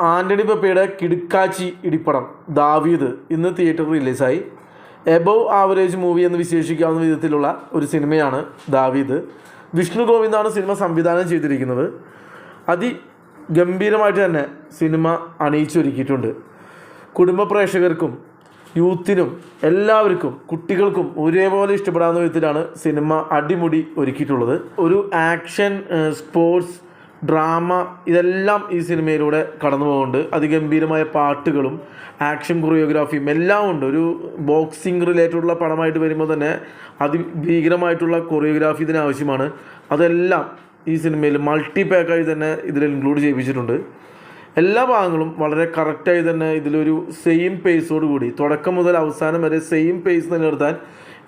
ആന്റണി പെപ്പയുടെ കിടുക്കാച്ചി ഇടിപ്പടം. ദാവീദ് ഇന്ന് തിയേറ്ററിൽ റിലീസായി എബവ് ആവറേജ് മൂവി എന്ന് വിശേഷിക്കാവുന്ന വിധത്തിലുള്ള ഒരു സിനിമയാണ് ദാവീദ്. വിഷ്ണു ഗോവിന്ദാണ് സിനിമ സംവിധാനം ചെയ്തിരിക്കുന്നത്. അതിഗംഭീരമായിട്ട് തന്നെ സിനിമ അണിയിച്ചൊരുക്കിയിട്ടുണ്ട്. കുടുംബ പ്രേക്ഷകർക്കും യൂത്തിനും എല്ലാവർക്കും കുട്ടികൾക്കും ഒരേപോലെ ഇഷ്ടപ്പെടാവുന്ന വിധത്തിലാണ് സിനിമ അടിമുടി ഒരുക്കിയിട്ടുള്ളത്. ഒരു ആക്ഷൻ സ്പോർട്സ് ഡ്രാമ ഇതെല്ലാം ഈ സിനിമയിലൂടെ കടന്നു പോകുന്നുണ്ട് അതിഗംഭീരമായ പാട്ടുകളും ആക്ഷൻ കൊറിയോഗ്രാഫിയും എല്ലാം ഉണ്ട്. ഒരു ബോക്സിംഗ് റിലേറ്റഡുള്ള പടമായിട്ട് വരുമ്പോൾ തന്നെ അതിഭീകരമായിട്ടുള്ള കൊറിയോഗ്രാഫി ഇതിന് ആവശ്യമാണ്. അതെല്ലാം ഈ സിനിമയിൽ മൾട്ടി പാക്കായി തന്നെ ഇതിൽ ഇൻക്ലൂഡ് ചെയ്യിപ്പിച്ചിട്ടുണ്ട്. എല്ലാ ഭാഗങ്ങളും വളരെ കറക്റ്റായി തന്നെ ഇതിലൊരു സെയിം പേസോട് കൂടി തുടക്കം മുതൽ അവസാനം വരെ സെയിം പേസ് നിലനിർത്താൻ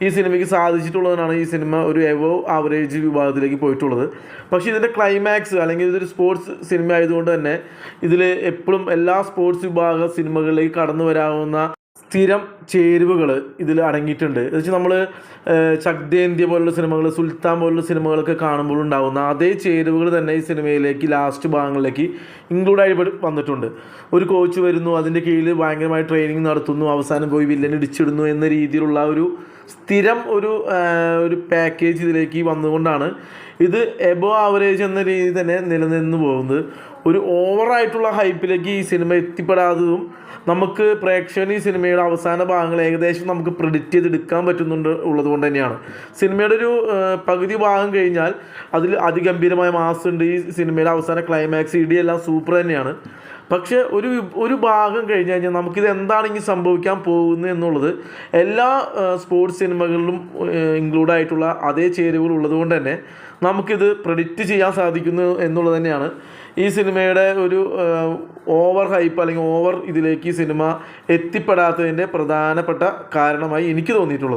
ഈ സിനിമയ്ക്ക് സാധിച്ചിട്ടുള്ളതിനാണ് ഈ സിനിമ ഒരു എവോ ആവറേജ് വിഭാഗത്തിലേക്ക് പോയിട്ടുള്ളത്. പക്ഷേ ഇതിന്റെ ക്ലൈമാക്സ് അല്ലെങ്കിൽ ഇതൊരു സ്പോർട്സ് സിനിമ ആയതുകൊണ്ട് തന്നെ ഇതിൽ എപ്പോഴും എല്ലാ സ്പോർട്സ് വിഭാഗ സിനിമകളിലേക്ക് കടന്നു വരാവുന്ന സ്ഥിരം ചേരുവകൾ ഇതിൽ അടങ്ങിയിട്ടുണ്ട്. എന്ന് വെച്ചാൽ നമ്മൾ ചക്തേന്ത്യ പോലുള്ള സിനിമകൾ സുൽത്താൻ പോലുള്ള സിനിമകളൊക്കെ കാണുമ്പോൾ ഉണ്ടാകുന്ന അതേ ചേരുവകൾ തന്നെ ഈ സിനിമയിലേക്ക് ലാസ്റ്റ് ഭാഗങ്ങളിലേക്ക് ഇൻക്ലൂഡ് ആയി വന്നിട്ടുണ്ട്. ഒരു കോച്ച് വരുന്നു അതിന്റെ കീഴിൽ ഭയങ്കരമായി ട്രെയിനിങ് നടത്തുന്നു അവസാനം പോയി വില്ലൻ ഇടിച്ചിടുന്നു എന്ന രീതിയിലുള്ള ഒരു സ്ഥിരം ഒരു ഒരു പാക്കേജ് ഇതിലേക്ക് വന്നുകൊണ്ടാണ് ഇത് എബോ ആവറേജ് എന്ന രീതി തന്നെ നിലനിന്ന് പോകുന്നത്. ഒരു ഓവറായിട്ടുള്ള ഹൈപ്പിലേക്ക് ഈ സിനിമ എത്തിപ്പെടാത്തതും നമുക്ക് പ്രേക്ഷകന് ഈ സിനിമയുടെ അവസാന ഭാഗങ്ങൾ ഏകദേശം നമുക്ക് പ്രിഡിക്റ്റ് ചെയ്തെടുക്കാൻ പറ്റുന്നുണ്ട് ഉള്ളത് കൊണ്ട് തന്നെയാണ് സിനിമയുടെ ഒരു പകുതി ഭാഗം കഴിഞ്ഞാൽ അതിൽ അതിഗംഭീരമായ മാസ് ഉണ്ട്. ഈ സിനിമയുടെ അവസാന ക്ലൈമാക്സ് ഇടിയെല്ലാം സൂപ്പർ തന്നെയാണ്. പക്ഷേ ഒരു ഒരു ഭാഗം കഴിഞ്ഞ് കഴിഞ്ഞാൽ നമുക്കിത് എന്താണ് ഇനി സംഭവിക്കാൻ പോകുന്നത് എന്നുള്ളത് എല്ലാ സ്പോർട്സ് സിനിമകളിലും ഇൻക്ലൂഡ് ആയിട്ടുള്ള അതേ ചേരുവകൾ ഉള്ളതുകൊണ്ട് തന്നെ നമുക്കിത് പ്രഡിക്റ്റ് ചെയ്യാൻ സാധിക്കുന്നു എന്നുള്ളത് തന്നെയാണ്. ഈ സിനിമയുടെ ഒരു ഓവർ ഹൈപ്പ് അല്ലെങ്കിൽ ഓവർ ഇതിലേക്ക് ഈ സിനിമ എത്തിപ്പെടാത്തതിന്റെ പ്രധാനപ്പെട്ട കാരണമായി എനിക്ക് തോന്നിയിട്ടുള്ളത്.